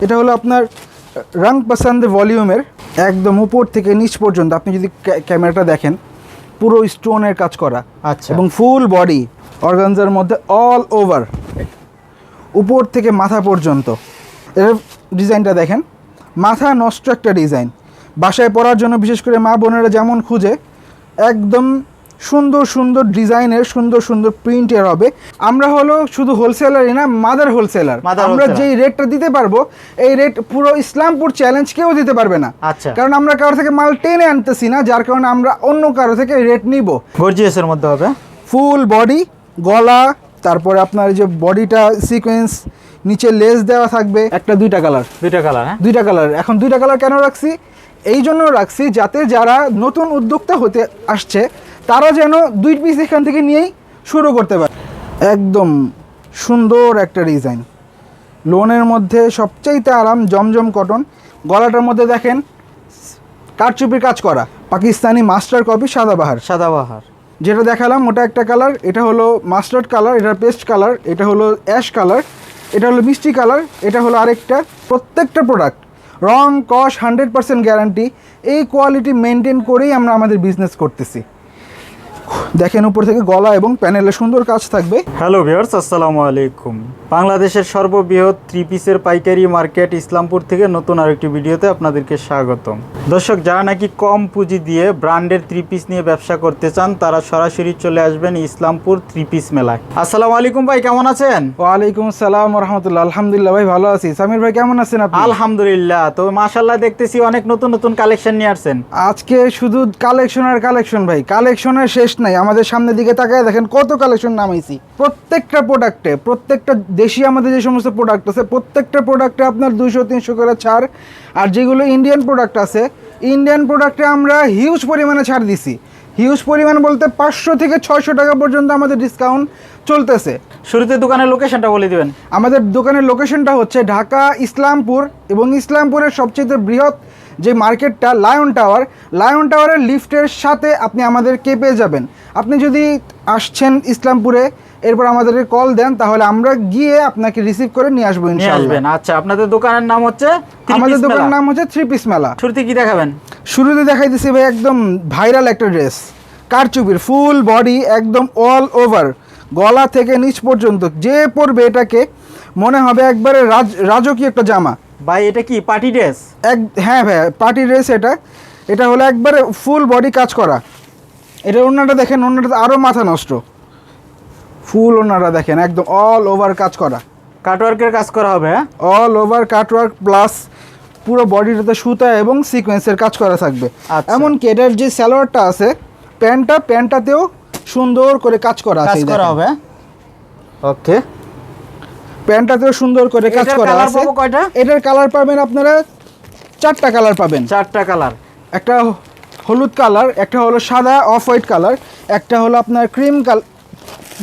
এটা হলো আপনার রং পছন্দ ভলিউমের একদম উপর থেকে নিচ পর্যন্ত আপনি যদি ক্যামেরাটা দেখেন পুরো স্টোনের কাজ করা। আচ্ছা। এবং ফুল বডি অর্গানজার মধ্যে অল ওভার। উপর থেকে মাথা পর্যন্ত। এর ডিজাইনটা দেখেন। মাথা নষ্ট একটা ডিজাইন। বাসায় পরার জন্য বিশেষ করে মা বোনেরা যেমন খুঁজে একদম সুন্দর সুন্দর ডিজাইনের সুন্দর সুন্দর প্রিন্টের হবে। আমরা হলো শুধু হোলসেলারই না মাদার হোলসেলার আমরা। যেই রেটটা দিতে পারব এই রেট পুরো ইসলামপুর চ্যালেঞ্জ কেউ দিতে পারবে না। আচ্ছা। কারণ আমরা কারও থেকে মাল টেনে আনতেছি না যার কারণে আমরা অন্য কারও থেকে রেট নিব। গর্জিয়াসের মধ্যে হবে। ফুল বডি গলা তারপরে আপনার যে বডিটা সিকোয়েন্স নিচে লেস দেওয়া থাকবে। একটা দুইটা কালার দুইটা কালার হ্যাঁ? দুইটা কালার এখন দুইটা কালার কেন রাখছি? এই জন্য রাখছি যাতে যারা নতুন উদ্যোক্তা হতে আসছে তারা যেন দুই পিস এখান থেকে নিয়েই শুরু করতে পারে। একদম সুন্দর একটা ডিজাইন লোনের মধ্যে সবচাইতে আরাম জমজম কটন গলাটার মধ্যে দেখেন কারচুপির কাজ করা। পাকিস্তানি মাস্টার কপি সাদাবাহার সাদাবাহার যেটা দেখালাম ওটা একটা কালার এটা হলো মাস্টার্ড কালার এটা পেস্ট কালার এটা হলো অ্যাশ কালার এটা হলো মিষ্টি কালার এটা হলো আরেকটা প্রত্যেকটা প্রোডাক্ট রং কস হান্ড্রেড পার্সেন্ট গ্যারান্টি এই কোয়ালিটি মেনটেন করেই আমরা আমাদের বিজনেস করতেছি। দেখেন উপর থেকে গলা এবং প্যানেলে সুন্দর কাজ থাকবে। হ্যালো ভিউয়ার্স আসসালামু আলাইকুম। বাংলাদেশের সর্ববৃহৎ থ্রি পিসের পাইকারি মার্কেট ইসলামপুর থেকে নতুন আরেকটি ভিডিওতে আপনাদেরকে স্বাগতম। দর্শক যারা নাকি কম পুঁজি দিয়ে ব্র্যান্ডের থ্রি পিস নিয়ে ব্যবসা করতে চান তারা সরাসরি চলে আসবেন ইসলামপুর থ্রি পিস মেলায়। আসসালামু আলাইকুম ভাই কেমন আছেন? ওয়ালাইকুম আসসালাম রহমতুল্লাহ আলহামদুলিল্লাহ ভাই ভালো আছি। সামির ভাই কেমন আছেন আপনি? আলহামদুলিল্লাহ তো মাশাল্লাহ দেখতেছি অনেক নতুন নতুন কালেকশন নিয়ে আসছেন। আজকে শুধু কালেকশন আর কালেকশন ভাই। কালেকশনের শেষ নাই, আমাদের সামনের দিকে তাকায় দেখেন কত কালেকশন নামাইছি। প্রত্যেকটা প্রোডাক্টে প্রত্যেকটা দেশি আমাদের যে সমস্ত প্রোডাক্ট আছে, প্রত্যেকটা প্রোডাক্টে আপনার দুশো তিনশো করে ছাড়। আর যেগুলো ইন্ডিয়ান প্রোডাক্ট আছে ইন্ডিয়ান প্রোডাক্টে আমরা হিউজ পরিমাণে ছাড় দিছি। হিউজ পরিমাণ বলতে পাঁচশো থেকে ছয়শো টাকা পর্যন্ত আমাদের ডিসকাউন্ট চলতেছে। শুরুতে দোকানের লোকেশনটা বলে দিবেন। আমাদের দোকানের লোকেশনটা হচ্ছে ঢাকা ইসলামপুর এবং ইসলামপুরের সবচেয়ে বৃহৎ যে মার্কেটটা লায়ন টাওয়ার। লায়ন টাওয়ারের লিফটের সাথে আপনি আমাদেরকে পেয়ে যাবেন। আপনি যদি আসছেন ইসলামপুরে এরপর আমাদেরকে কল দেন তাহলে আমরা গিয়ে আপনাকে রিসিভ করে নিয়ে আসব আসবেন। আচ্ছা আপনাদের দোকানের নাম হচ্ছে আমাদের দোকানের নাম হচ্ছে থ্রি পিস মেলা শুরুতে কি দেখাবেন? শুরুতে দেখাই দিছি ভাই একদম ভাইরাল একটা ড্রেস কারচুপির ফুল বডি একদম অল ওভার গলা থেকে নিচ পর্যন্ত যে পরবে এটাকে মনে হবে একবারে রাজ রাজকীয় একটা জামা। ভাই এটা কি পার্টি ড্রেস? এক হ্যাঁ ভাই পার্টি ড্রেস এটা। এটা হলো একবারে ফুল বডি কাজ করা। এটা ওনাটা দেখেন ওনাটা আরও মাথা নষ্ট। ফুল ওনারা দেখেন একদম অল ওভার কাজ করা। কাটওয়ার্কের কাজ করা হবে হ্যাঁ? অল ওভার কাটওয়ার্ক প্লাস পুরো বডিটাতে সুতা এবং সিকোয়েন্সের কাজ করা থাকবে। আচ্ছা। এমনকি এটার যে স্যালোয়ারটা আছে প্যান্টটা প্যান্টটাতেও সুন্দর করে কাজ করা আছে কাজ করা হবে ওকে। প্যান্টটাতেও সুন্দর করে কাজ করা আছে। পাবো কয়টা? এটার কালার পাবেন আপনারা চারটা কালার পাবেন। চারটা কালার একটা হলুদ কালার একটা হলো সাদা অফ হোয়াইট কালার একটা হলো আপনার ক্রিম কালার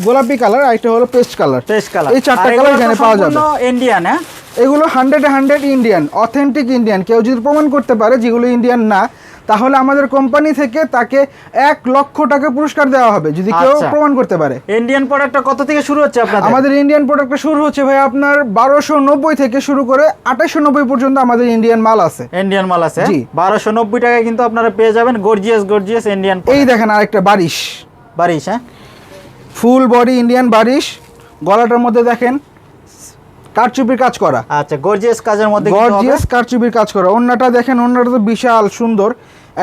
গোলাপি কালার আর একটা হলো পেস্ট কালার টেস্ট কালার এই চারটা কালার এখানে পাওয়া যাবে। ইন্ডিয়ান হ্যাঁ? এগুলো hundred hundred Indian authentic Indian কেউ যদি প্রমাণ করতে পারে যেগুলো ইন্ডিয়ান না তাহলে আমাদের কোম্পানি থেকে তাকে এক লক্ষ টাকা পুরস্কার দেওয়া হবে যদি কেউ আচ্ছা। প্রমাণ করতে পারে। ইন্ডিয়ান প্রোডাক্টটা কত থেকে শুরু হচ্ছে আপনাদের? আমাদের ইন্ডিয়ান প্রোডাক্টটা শুরু হচ্ছে ভাই আপনার বারোশো নব্বই থেকে শুরু করে আঠাশশো নব্বই পর্যন্ত আমাদের ইন্ডিয়ান মাল আছে। ইন্ডিয়ান মাল আছে? জি। বারোশো নব্বই টাকায় কিন্তু আপনারা পেয়ে যাবেন গর্জিয়াস গর্জিয়াস ইন্ডিয়ান এই দেখেন আরেকটা বারিশ। বারিশ হ্যাঁ? Full body Indian বারিশ। গলাটার মধ্যে দেখেন কারচুপির কাজ করা। আচ্ছা গর্জিয়াস কাজের মধ্যে গর্জিয়াস কারচুপির কাজ করা। ওন্নাটা দেখেন ওন্নাটা তো বিশাল সুন্দর।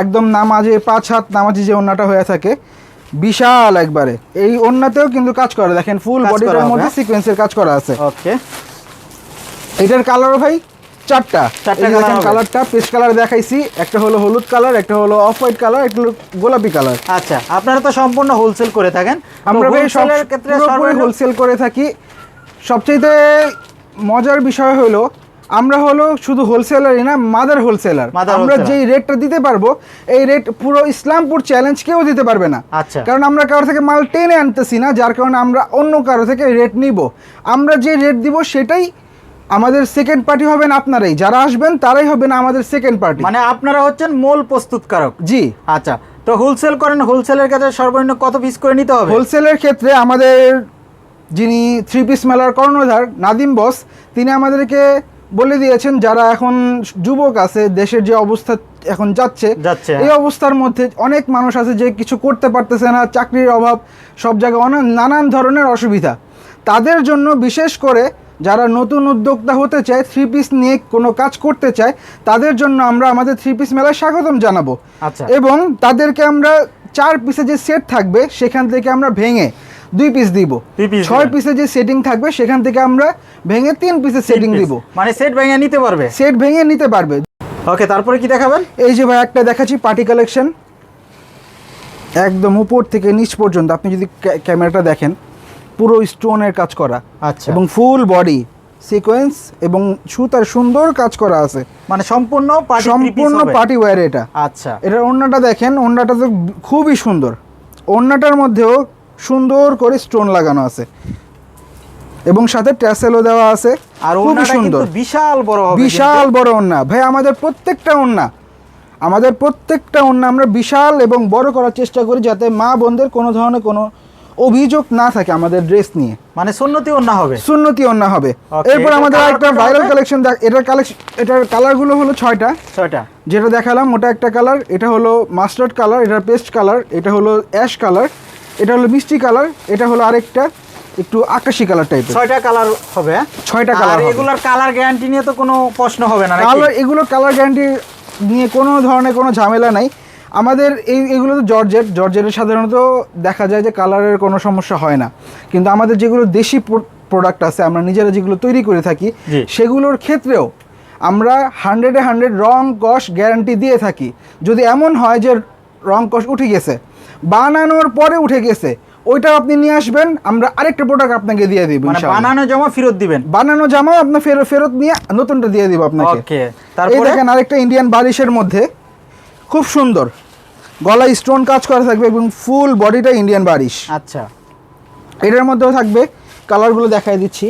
একদম নামাজে পাঁচ হাত নামাজি যে ওন্নাটা হয়ে থাকে বিশাল একবারে। এই ওন্নাতেও কিন্তু কাজ করা দেখেন ফুল বডিটার মধ্যে হ্যাঁ? সিকোয়েন্সের কাজ করা আছে। ওকে। এটার কালারও ভাই চারটা। চারটা দেখেন কালারটা পেস্ট কালার দেখাইছি একটা হলো হলুদ কালার একটা হলো অফ হোয়াইট কালার একটা হলো গোলাপি কালার আচ্ছা আপনারা তো সম্পূর্ণ হোলসেল করে থাকেন। আমরা ভাই সব ক্ষেত্রে হোলসেল করে থাকি। সবচেয়ে মজার বিষয় হলো আমরা হলো শুধু হোলসেলারই না মাদার হোলসেলার আমরা। যেই রেটটা দিতে পারব এই রেট পুরো ইসলামপুর চ্যালেঞ্জ কেউ দিতে পারবে না। আচ্ছা। কারণ আমরা কারও থেকে মাল টেনে আনতেছি না যার কারণে আমরা অন্য কারও থেকে রেট নিব। আমরা যে রেট দিব সেটাই আমাদের সেকেন্ড পার্টি হবেন আপনারাই। যারা আসবেন তারাই হবেন আমাদের সেকেন্ড পার্টি মানে আপনারা হচ্ছেন মূল প্রস্তুতকারক। জি। আচ্ছা তো হোলসেল করেন হোলসেলের কাছে সর্বনিম্ন কত পিস করে নিতে হবে? হোলসেলের ক্ষেত্রে আমাদের যিনি থ্রি পিস মেলার কর্ণধার নাদিম বস তিনি আমাদেরকে বলে দিয়েছেন যারা এখন যুবক আছে দেশের যে অবস্থা এখন যাচ্ছে এই অবস্থার মধ্যে অনেক মানুষ আছে যে কিছু করতে পারতেছে না চাকরির অভাব সব জায়গায় অনেক নানান ধরনের অসুবিধা। তাদের জন্য বিশেষ করে যারা নতুন উদ্যোক্তা হতে চায় থ্রি পিস নিয়ে কোনো কাজ করতে চায় তাদের জন্য আমরা আমাদের থ্রি পিস মেলায় স্বাগতম জানাব। আচ্ছা। এবং তাদেরকে আমরা চার পিসে যে সেট থাকবে সেখান থেকে আমরা ভেঙে দুই পিস দিব। ছয়। পিসে যে সেটিং থাকবে সেখান থেকে আমরা ভেঙে তিন পিসে সেটিং দিব। মানে সেট ভেঙে নিতে পারবে? সেট ভেঙে নিতে পারবে। ওকে তারপরে কি দেখাবেন? এই যে ভাই একটা দেখাচ্ছি পার্টি কালেকশন একদম উপর থেকে নিচ পর্যন্ত আপনি যদি ক্যামেরাটা দেখেন পুরো স্টোনের কাজ করা। আচ্ছা। এবং ফুল বডি সিকোয়েন্স এবং সুতার সুন্দর কাজ করা আছে। মানে সম্পূর্ণ সম্পূর্ণ পার্টি ওয়্যার এটা। আচ্ছা। এটার ওড়নাটা দেখেন ওড়নাটা তো খুবই সুন্দর। ওড়নাটার মধ্যেও সুন্দর করে স্টোন লাগানো আছে। এবং সাথে ট্যাসেলও দেওয়া আছে। আর খুবই সুন্দর। বিশাল বড় বিশাল বড় ওড়না। ভাই আমাদের প্রত্যেকটা ওড়না আমাদের প্রত্যেকটা ওড়না আমরা বিশাল এবং বড় করার চেষ্টা করি যাতে মা বোনদের কোনো ধরনের কোনো অভিযোগ না থাকে আমাদের ড্রেস নিয়ে। মানে সুন্নতি ওন্না হবে। সুন্নতি ওড়না হবে। এরপর আমাদের একটা ভাইরাল? কালেকশন এটার কালেকশন এটার কালারগুলো হলো ছয়টা। ছয়টা। যেটা দেখালাম ওটা একটা কালার এটা হলো মাস্টার্ড কালার এটা পেস্ট কালার এটা হলো অ্যাশ কালার এটা হলো মিষ্টি কালার এটা হলো আরেকটা একটু আকাশি কালার টাইপের ছয়টা কালার হবে হ্যাঁ? ছয়টা কালার এগুলোর কালার গ্যারান্টি নিয়ে তো কোনো প্রশ্ন হবে না কালার এগুলো কালার গ্যারান্টি নিয়ে কোনো ধরনের কোনো ঝামেলা নাই। আমাদের এই এগুলো তো জর্জেট জর্জেটের সাধারণত দেখা যায় যে কালারের কোনো সমস্যা হয় না। কিন্তু আমাদের যেগুলো দেশি প্রোডাক্ট আছে আমরা নিজেরা যেগুলো তৈরি করে থাকি সেগুলোর ক্ষেত্রেও আমরা হান্ড্রেডে হান্ড্রেড রং কস গ্যারান্টি দিয়ে থাকি। যদি এমন হয় যে রং কস উঠে গেছে। বানানোর পরে উঠে গেছে। ওইটাও আপনি নিয়ে আসবেন আমরা আরেকটা প্রোডাক্ট আপনাকে দিয়ে দিব মানে বানানো জমা ফেরত দিবেন? বানানো জামাও আপনার ফেরত ফেরত নিয়ে নতুনটা দিয়ে দিব আপনাকে। তারপরে? দেখেন আরেকটা ইন্ডিয়ান বারিশের মধ্যে। খুব সুন্দর। গলায় স্টোন কাজ করা থাকবে এবং ফুল বডিটা ইন্ডিয়ান বারিশ আচ্ছা। এটার মধ্যেও থাকবে। কালারগুলো দেখাই দিচ্ছি।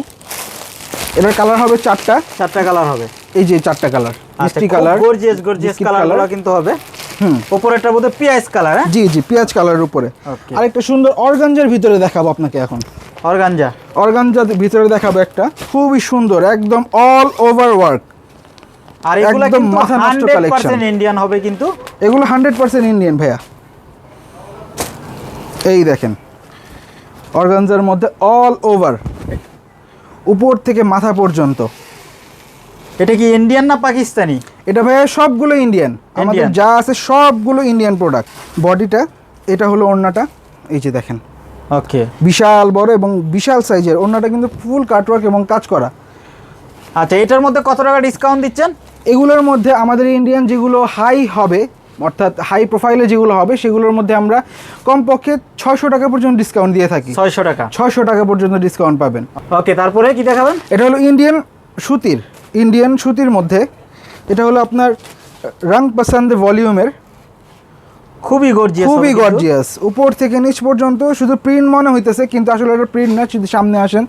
এটার কালার হবে চারটা। চারটা কালার হবে। এই যে চারটা কালার আচ্ছা মিষ্টি কালার গর্জিয়াস গর্জিয়াস কালারগুলো কিন্তু হবে। হুম। উপরেরটা বোধ পিয়াজ কালার হ্যাঁ? জি জি পেঁয়াজ কালারের উপরে. আরেকটা সুন্দর অর্গানজার ভিতরে দেখাবো আপনাকে এখন। অর্গানজা? অর্গানজার ভিতরে দেখাবো একটা। খুবই সুন্দর একদম অল ওভার ওয়ার্ক আর এগুলা একদম কিন্তু মাথা নষ্ট 100% ইন্ডিয়ান হবে কিন্তু। এগুলো হান্ড্রেড পার্সেন্ট ইন্ডিয়ান ভাইয়া। এই দেখেন। অর্গানজার মধ্যে অল ওভার উপর থেকে মাথা পর্যন্ত। এটা কি ইন্ডিয়ান না পাকিস্তানি এটা ভাইয়া সবগুলো ইন্ডিয়ান আমাদের যা আছে সবগুলো ইন্ডিয়ান প্রোডাক্ট বডিটা এটা হলো ওড়নাটা এই যে দেখেন। ওকে বিশাল বড় এবং বিশাল সাইজের ওড়নাটা কিন্তু ফুল কাটওয়ার্ক এবং কাজ করা। আচ্ছা এটার মধ্যে কত টাকা ডিসকাউন্ট দিচ্ছেন? এগুলোর মধ্যে আমাদের ইন্ডিয়ান যেগুলো হাই হবে অর্থাৎ হাই প্রোফাইলে যেগুলো হবে সেগুলোর মধ্যে আমরা কমপক্ষে ছয়শো টাকা পর্যন্ত ডিসকাউন্ট দিয়ে থাকি। ছয়শো টাকা। ছয়শো টাকা পর্যন্ত ডিসকাউন্ট পাবেন। ওকে তারপরে কি দেখাবেন? এটা হলো ইন্ডিয়ান সুতির। ইন্ডিয়ান সুতির মধ্যে। এটা হলো আপনার রং পছন্দ ভলিউমের খুবই গর্জিয়াস খুবই গর্জিয়াস উপর থেকে নিচ পর্যন্ত শুধু প্রিন্ট মনে হইতেছে কিন্তু আসলে এটা প্রিন্ট না যদি সামনে আসেন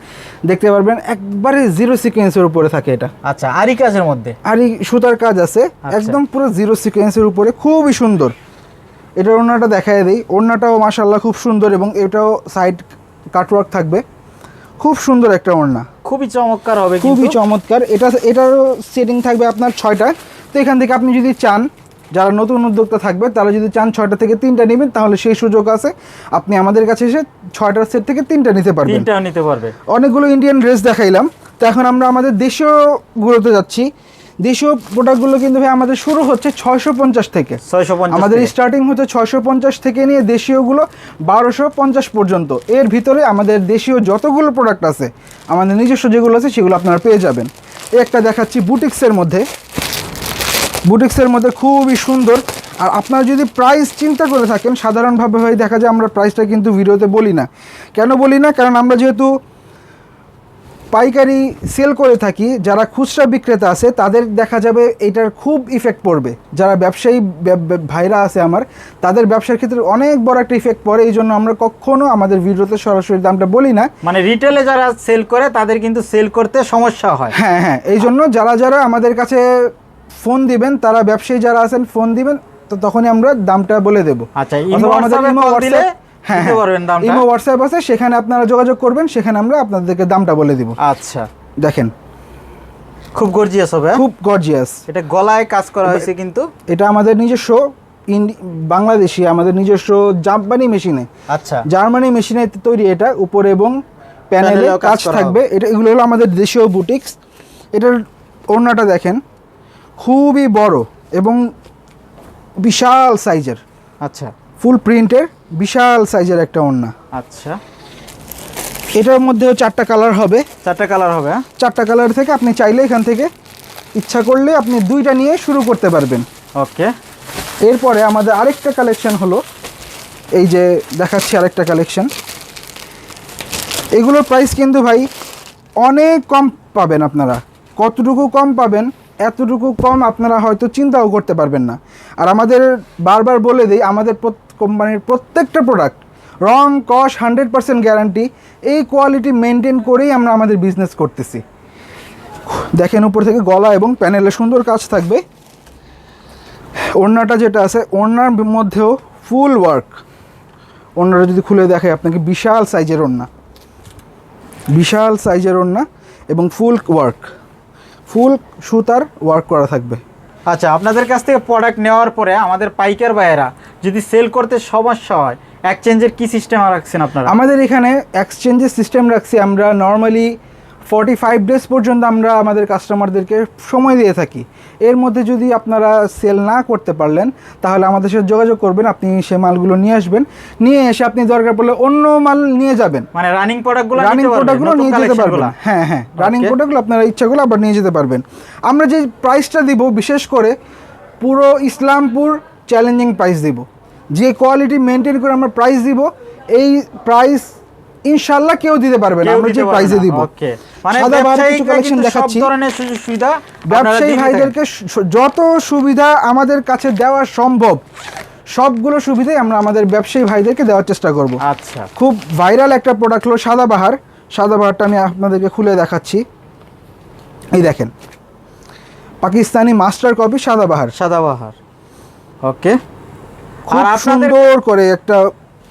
দেখতে পারবেন একবারে জিরো সিকোয়েন্সের উপরে থাকে এটা। আচ্ছা আরি কাজের মধ্যে? আর সুতার কাজ আছে আচ্ছা। একদম পুরো জিরো সিকোয়েন্সের উপরে খুবই সুন্দর। এটার ওড়নাটা দেখায় দিই ওড়নাটাও মাসাল্লাহ খুব সুন্দর এবং এটাও সাইড কাটওয়ার্ক থাকবে। খুব সুন্দর একটা ওড়না। খুবই চমৎকার হবে খুবই চমৎকার। এটা এটারও সেটিং থাকবে আপনার ছয়টা। তো এখান থেকে আপনি যদি চান যারা নতুন উদ্যোক্তা থাকবে তারা যদি চান ছয়টা থেকে তিনটা নেবেন তাহলে সেই সুযোগ আছে। আপনি আমাদের কাছে এসে ছয়টার সেট থেকে তিনটা নিতে পারবেন। তিনটা নিতে পারবে। অনেকগুলো ইন্ডিয়ান ড্রেস দেখাইলাম। তো এখন আমরা আমাদের দেশীয়গুলোতে যাচ্ছি। দেশীয় প্রোডাক্টগুলো কিন্তু ভাই আমাদের শুরু হচ্ছে ছয়শো পঞ্চাশ থেকে। ছয়শো পঞ্চাশ আমাদের স্টার্টিং হচ্ছে ছয়শো পঞ্চাশ থেকে নিয়ে দেশীয়গুলো বারোশো পঞ্চাশ পর্যন্ত। এর ভিতরে আমাদের দেশীয় যতগুলো প্রোডাক্ট আছে আমাদের নিজস্ব যেগুলো আছে সেগুলো আপনারা পেয়ে যাবেন। একটা দেখাচ্ছি বুটিক্সের মধ্যে। বুটিক্সের মধ্যে খুবই সুন্দর। আর আপনারা যদি প্রাইস চিন্তা করে থাকেন সাধারণভাবে হয় দেখা যায় আমরা প্রাইসটা কিন্তু ভিডিওতে বলি না। কেন বলি না? কারণ আমরা যেহেতু পাইকারি সেল করে থাকি যারা খুচরা বিক্রেতা আছে তাদের দেখা যাবে এটার খুব ইফেক্ট পড়বে। যারা ব্যবসায়ী ব্যব- ব্যব- ভাইরা আছে আমার তাদের ব্যবসার ক্ষেত্রে অনেক বড় একটা ইফেক্ট পড়ে এই জন্য আমরা কখনো আমাদের ভিডিওতে সরাসরি দামটা বলি না। মানে রিটেলে যারা সেল করে তাদের কিন্তু সেল করতে সমস্যা হয়। হ্যাঁ হ্যাঁ এই জন্য যারা যারা আমাদের কাছে ফোন দিবেন তারা ব্যবসায়ী যারা আছেন ফোন দিবেন তো তখনই আমরা দামটা বলে দেবো। আচ্ছা আমাদের হ্যাঁ দিতে হ্যাঁ। পারবেন দামটা? ইমো হোয়াটসঅ্যাপ আছে সেখানে আপনারা যোগাযোগ করবেন সেখানে আমরা আপনাদেরকে দামটা বলে দিব। আচ্ছা। দেখেন। খুব গর্জিয়াস হবে হ্যাঁ? খুব গর্জিয়াস এটা গলায় কাজ করা হয়েছে কিন্তু। এটা আমাদের নিজস্ব বাংলাদেশি আমাদের নিজস্ব জাপানি মেশিনে। আচ্ছা। জার্মানি মেশিনে তৈরি এটা উপরে এবং প্যানেলে কাজ থাকবে। এটা এগুলো হলো আমাদের দেশীয় বুটিক্স এটার ওড়নাটা দেখেন। খুবই বড় এবং বিশাল সাইজের আচ্ছা। ফুল প্রিন্টের বিশাল সাইজের একটা ওড়না। আচ্ছা। এটার মধ্যেও চারটা কালার হবে। চারটা কালার হবে হ্যাঁ? চারটা কালার থেকে আপনি চাইলে এখান থেকে ইচ্ছা করলে আপনি দুইটা নিয়ে শুরু করতে পারবেন। ওকে। এরপরে আমাদের আরেকটা কালেকশন হলো এই যে দেখাচ্ছি আরেকটা কালেকশন। এগুলোর প্রাইস কিন্তু ভাই অনেক কম পাবেন আপনারা। কতটুকু কম পাবেন এতটুকু কম আপনারা হয়তো চিন্তাও করতে পারবেন না। আর আমাদের বারবার বলে দিই আমাদের কোম্পানির প্রত্যেকটা প্রোডাক্ট রং কস হান্ড্রেড পার্সেন্ট গ্যারান্টি এই কোয়ালিটি মেনটেন করেই আমরা আমাদের বিজনেস করতেছি। দেখেন উপর থেকে গলা এবং প্যানেলে সুন্দর কাজ থাকবে। ওড়নাটা যেটা আছে, ওড়নার মধ্যেও ফুল ওয়ার্ক ওড়নাটা যদি খুলে দেখে আপনাকে বিশাল সাইজের ওড়না। বিশাল সাইজের ওড়না এবং ফুল ওয়ার্ক ফুল সুতার ওয়ার্ক করা থাকবে। আচ্ছা আপনাদের কাছ থেকে প্রোডাক্ট নেওয়ার পরে আমাদের পাইকার ভাইয়েরা যদি সেল করতে সমস্যা হয় এক্সচেঞ্জের কি সিস্টেম রাখছেন আপনারা? আমাদের এখানে এক্সচেঞ্জের সিস্টেম রাখছি আমরা নর্মালি ফর্টি ফাইভ ডেজ পর্যন্ত আমরা আমাদের কাস্টমারদেরকে সময় দিয়ে থাকি। এর মধ্যে যদি আপনারা সেল না করতে পারলেন তাহলে আমাদের সাথে যোগাযোগ করবেন আপনি সে মালগুলো নিয়ে আসবেন। নিয়ে এসে আপনি দরকার পড়লে অন্য মাল নিয়ে যাবেন। মানে রানিং প্রোডাক্টগুলো রানিং প্রোডাক্টগুলো নিয়ে যেতে পারবেন। হ্যাঁ হ্যাঁ রানিং প্রোডাক্টগুলো আপনারা ইচ্ছাগুলো আবার নিয়ে যেতে পারবেন। আমরা যে প্রাইসটা দিব বিশেষ করে পুরো ইসলামপুর চ্যালেঞ্জিং প্রাইস দিব। যে কোয়ালিটি মেনটেন করে আমরা প্রাইস দিব এই প্রাইস ইনশাল্লাহ কেউ দিতে পারবে না আমরা যে প্রাইসে দিব। ওকে মানে সাদা বাহার কিছু কালেকশন কিন্তু সব ধরনের সুযোগ সুবিধা ব্যবসায়ী ভাইদেরকে যত সুবিধা আমাদের কাছে দেওয়া সম্ভব সবগুলো সুবিধাই আমরা আমাদের ব্যবসায়ী ভাইদেরকে দেওয়ার চেষ্টা করব। আচ্ছা। খুব ভাইরাল একটা প্রোডাক্ট হলো সাদাবাহার সাদাবাহারটা আমি আপনাদেরকে খুলে দেখাচ্ছি। এই দেখেন Pakistani master copy Sadabahar Sadabahar okay খুব আর আপনাদের সুন্দর করে একটা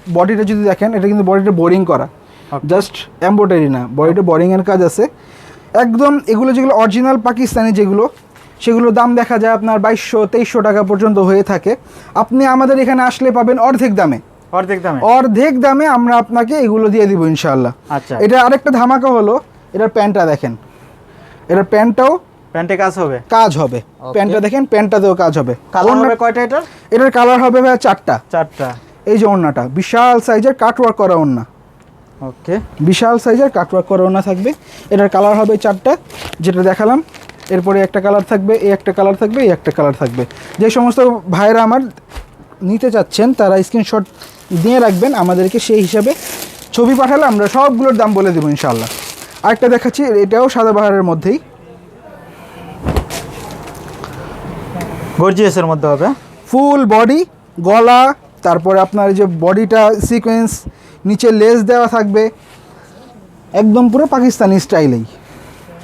বডিটা যদি দেখেন এটা কিন্তু বডিটা বোরিং করা. জাস্ট এম্ব্রয়ডারি না বডিটা বোরিংয়ের কাজ আছে। একদম এগুলো যেগুলো অরিজিনাল পাকিস্তানি যেগুলো সেগুলোর দাম দেখা যায় আপনার বাইশশো তেইশশো টাকা পর্যন্ত হয়ে থাকে। আপনি আমাদের এখানে আসলে পাবেন অর্ধেক দামে। অর্ধেক দামে? অর্ধেক দামে আমরা আপনাকে এগুলো দিয়ে দিব ইনশাআল্লাহ। আচ্ছা। এটা আরেকটা ধামাকা হলো এটার প্যান্টটা দেখেন। এটার প্যান্টটাও প্যান্টে কাজ হবে? কাজ হবে। প্যান্টটা দেখেন প্যান্টটাতেও কাজ হবে। কালার হবে কয়টা এটার? এটার কালার হবে ভাই চারটা। চারটা। এই যে ওড়নাটা বিশাল সাইজের কাটওয়ার্ক করা ওড়না। ওকে। বিশাল সাইজের কাটওয়ার্ক করা ওড়না থাকবে। এটার কালার হবে চারটা, যেটা দেখালাম। এরপরে একটা কালার থাকবে, এই একটা কালার থাকবে, এই একটা কালার থাকবে। যে সমস্ত ভাইয়েরা আমার নিতে চাচ্ছেন, তারা স্ক্রিনশট দিয়ে রাখবেন, আমাদেরকে সেই হিসাবে ছবি পাঠালে আমরা সবগুলোর দাম বলে দেবো ইনশাল্লাহ আরেকটা দেখাচ্ছি, এটাও সাদাবাহারের মধ্যেই। গর্জিয়াসের মধ্যে হবে। ফুল বডি গলা, তারপরে আপনার যে বডিটা সিকোয়েন্স নিচে লেস দেওয়া থাকবে। একদম পুরো পাকিস্তানি স্টাইলেই।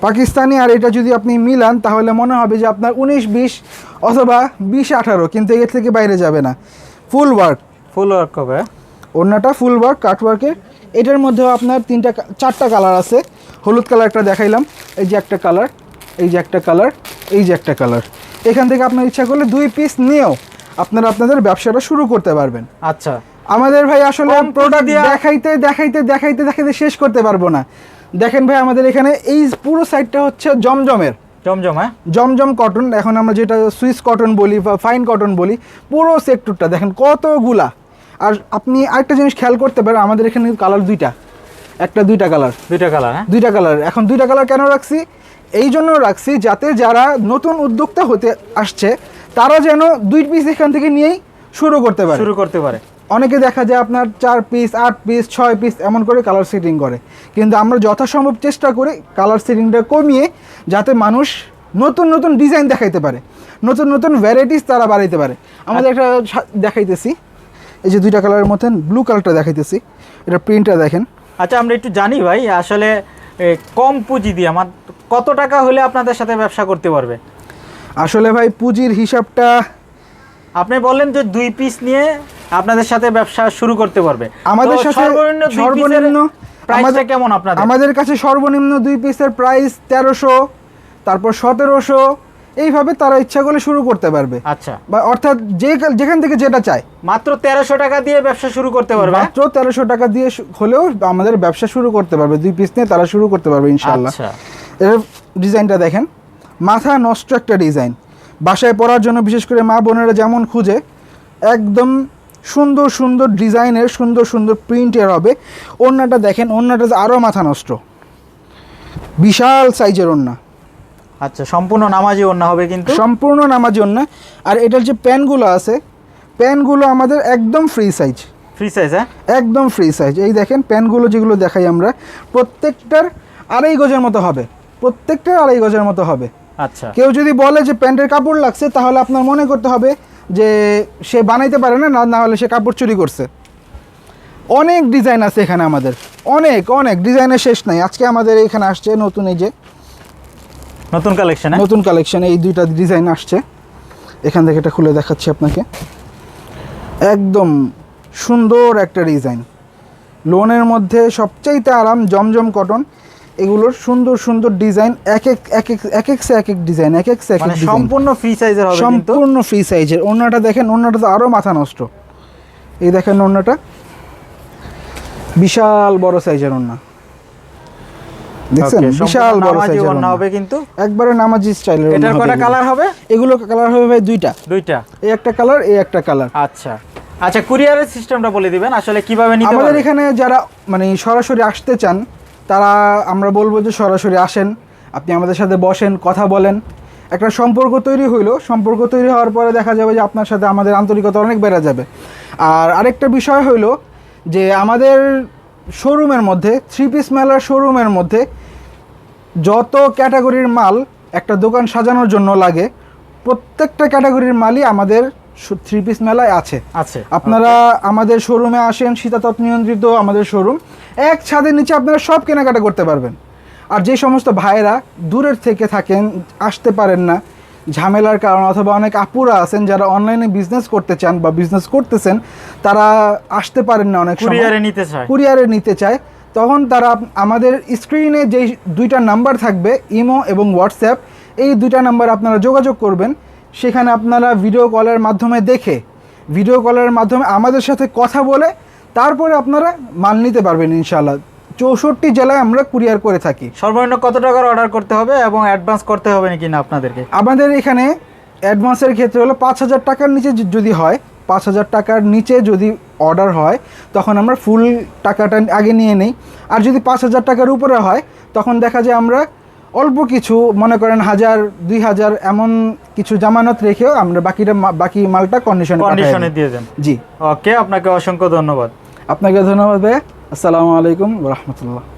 পাকিস্তানি আর এটা যদি আপনি মিলান তাহলে মনে হবে যে আপনার উনিশ বিশ অথবা বিশ আঠারো কিন্তু এর থেকে বাইরে যাবে না। ফুল ওয়ার্ক ফুল ওয়ার্ক হবে। অন্যটা ফুল ওয়ার্ক কাটওয়ার্কের এটার মধ্যেও আপনার তিনটা চারটা কালার আছে। হলুদ কালারটা দেখাইলাম। এই যে একটা কালার এই যে একটা কালার এই যে একটা কালার এখান থেকে আপনার ইচ্ছা করলে দুই পিস নিয়েও আপনারা আপনাদের ব্যবসাটা শুরু করতে পারবেন। আচ্ছা। আমাদের ভাই আসলে প্রোডাক্ট দেখাইতে দেখাইতে দেখাইতে দেখাইতে শেষ করতে পারব না। দেখেন ভাই আমাদের এখানে এই পুরো সাইডটা হচ্ছে জমজমের। জমজম হ্যাঁ? জমজম কটন এখন আমরা যেটা সুইস কটন বলি বা ফাইন কটন বলি পুরো সেক্টরটা দেখেন কতগুলা। আর আপনি আরেকটা জিনিস খেয়াল করতে পারেন আমাদের এখানে কালার দুইটা। একটা দুইটা কালার দুইটা কালার হ্যাঁ? দুইটা কালার এখন দুইটা কালার কেন রাখছি? এই জন্য রাখছি যাতে যারা নতুন উদ্যোক্তা হতে আসছে তারা যেন দুই পিস এখান থেকে নিয়েই শুরু করতে পারে। শুরু করতে পারে। অনেকে দেখা যায় আপনার চার পিস আট পিস ছয় পিস এমন করে কালার সেটিং করে। কিন্তু আমরা যথাসম্ভব চেষ্টা করি কালার সেটিংটা কমিয়ে যাতে মানুষ নতুন নতুন ডিজাইন দেখাইতে পারে। নতুন নতুন ভ্যারাইটিস তারা বাড়াইতে পারে। আমাদের একটা দেখাইতেছি। এই যে দুইটা কালারের মতন ব্লু কালারটা দেখাইতেছি। এটা প্রিন্টটা দেখেন। আচ্ছা আমরা একটু জানি ভাই আসলে কম পুঁজি দিয়ে আমার কত টাকা হলে আপনাদের সাথে ব্যবসা করতে পারবে? আসলে ভাই পুঁজির হিসাবটা আপনি বললেন যে দুই পিস নিয়ে আপনাদের সাথে ব্যবসা শুরু করতে পারবে। আমাদের সাথে সর্বনিম্ন সর্বনিম্ন প্রাইসটা আমাদের- কেমন আপনাদের? আমাদের কাছে সর্বনিম্ন দুই পিসের প্রাইস তেরোশো তারপর সতেরোশো এইভাবে তারা ইচ্ছা করলে শুরু করতে পারবে। আচ্ছা। বা অর্থাৎ যে যেখান থেকে যেটা চায়। মাত্র তেরোশো টাকা দিয়ে ব্যবসা শুরু করতে পারবে? মাত্র তেরোশো টাকা দিয়ে হলেও আমাদের ব্যবসা শুরু করতে পারবে। দুই পিস নিয়ে তারা শুরু করতে পারবে ইনশাল্লাহ আচ্ছা। এর ডিজাইনটা দেখেন। মাথা নষ্ট একটা ডিজাইন। বাসায় পরার জন্য বিশেষ করে মা বোনেরা যেমন খুঁজে একদম সুন্দর সুন্দর ডিজাইনের সুন্দর সুন্দর প্রিন্টের হবে। ওড়নাটা দেখেন ওড়নাটা আরও মাথা নষ্ট। বিশাল সাইজের ওড়না। আচ্ছা সম্পূর্ণ নামাজি ওন্না হবে কিন্তু? সম্পূর্ণ নামাজি ওড়না। আর এটার যে প্যানগুলো আছে প্যানগুলো আমাদের একদম ফ্রি সাইজ ফ্রি সাইজ হ্যাঁ? একদম ফ্রি সাইজ এই দেখেন প্যানগুলো যেগুলো দেখাই আমরা প্রত্যেকটার আড়াই গজের মতো হবে। প্রত্যেকটার আড়াই গজের মতো হবে। আচ্ছা। কেউ যদি বলে যে প্যান্টের কাপড় লাগছে তাহলে আপনার মনে করতে হবে যে সে বানাইতে পারে না না- হলে সে কাপড় চুরি করছে। অনেক ডিজাইন আছে এখানে আমাদের। অনেক অনেক। ডিজাইনের শেষ নাই। আজকে আমাদের এখানে আসছে নতুন এই যে নতুন কালেকশন নতুন কালেকশন এই দুইটা ডিজাইন আসছে। এখান থেকে এটা খুলে দেখাচ্ছি আপনাকে। একদম সুন্দর একটা ডিজাইন লোনের মধ্যে সবচাইতে আরাম জমজম কটন এগুলোর সুন্দর সুন্দর ডিজাইন এক এক এক এক এক এক সে এক এক ডিজাইন এক এক এক মানে সম্পূর্ণ ফ্রি সাইজের হবে কিন্তু। সম্পূর্ণ ফ্রি সাইজের ওড়নাটা দেখেন ওড়নাটা তো আরও মাথা নষ্ট। এই দেখেন ওড়নাটা। বিশাল বড় সাইজের ওড়না। দেখছেন? বিশাল বড় সাইজের ওন্না হবে কিন্তু। একবারে নামাজি স্টাইলের এটার কয়টা কালার হবে? এগুলো কালার হবে ভাই দুইটা। দুইটা। এই একটা কালার এই একটা কালার আচ্ছা। আচ্ছা কুরিয়ারের সিস্টেমটা বলে দিবেন আসলে কীভাবে নিতে আমাদের এখানে যারা মানে সরাসরি আসতে চান তারা, আমরা বলব যে সরাসরি আসেন, আপনি আমাদের সাথে বসেন, কথা বলেন। একটা সম্পর্ক তৈরি হইল, সম্পর্ক তৈরি হওয়ার পরে দেখা যাবে যে আপনার সাথে আমাদের আন্তরিকতা অনেক বেড়ে যাবে। আর আরেকটা বিষয় হইল যে আমাদের শোরুমের মধ্যে থ্রি পিস মেলার শোরুমের মধ্যে যত ক্যাটাগরির মাল একটা দোকান সাজানোর জন্য লাগে, প্রত্যেকটা ক্যাটাগরির মালই আমাদের থ্রি পিস মেলায় আছে। আছে আপনারা আমাদের শোরুমে আসেন শীতাতপ নিয়ন্ত্রিত আমাদের শোরুম এক ছাদের নিচে আপনারা সব কেনাকাটা করতে পারবেন। আর যে সমস্ত ভাইয়েরা দূরের থেকে থাকেন আসতে পারেন না ঝামেলার কারণ অথবা অনেক আপুরা আছেন যারা অনলাইনে বিজনেস করতে চান বা বিজনেস করতেছেন তারা আসতে পারেন না অনেক কুরিয়ারে নিতে চায়। কুরিয়ারে নিতে চায়। তখন তারা আমাদের স্ক্রিনে যেই দুইটা নাম্বার থাকবে ইমো এবং হোয়াটসঅ্যাপ এই দুইটা নাম্বার আপনারা যোগাযোগ করবেন। সেখানে আপনারা ভিডিও কলের মাধ্যমে দেখে ভিডিও কলের মাধ্যমে আমাদের সাথে কথা বলে তারপরে আপনারা মাল নিতে পারবেন ইনশাল্লাহ চৌষট্টি জেলায় আমরা কুরিয়ার করে থাকি। সর্বনিম্ন কত টাকার অর্ডার করতে হবে এবং অ্যাডভান্স করতে হবে নাকি না আপনাদেরকে? আমাদের এখানে অ্যাডভান্সের ক্ষেত্রে হলো পাঁচ হাজার টাকার নিচে যদি হয় পাঁচ হাজার টাকার নিচে যদি অর্ডার হয় তখন আমরা ফুল টাকাটা আগে নিয়ে নিই। আর যদি পাঁচ হাজার টাকার উপরে হয় তখন দেখা যায় আমরা অল্প কিছু মনে করেন হাজার দুই হাজার এমন কিছু জামানত রেখেও আমরা বাকিটা বাকি মালটা কন্ডিশনে কন্ডিশনে দিয়ে দেন। জি। ওকে আপনাকে অসংখ্য ধন্যবাদ। আপনাকে ধন্যবাদ ভাই আসসালামু আলাইকুম রহমতুল্লাহ।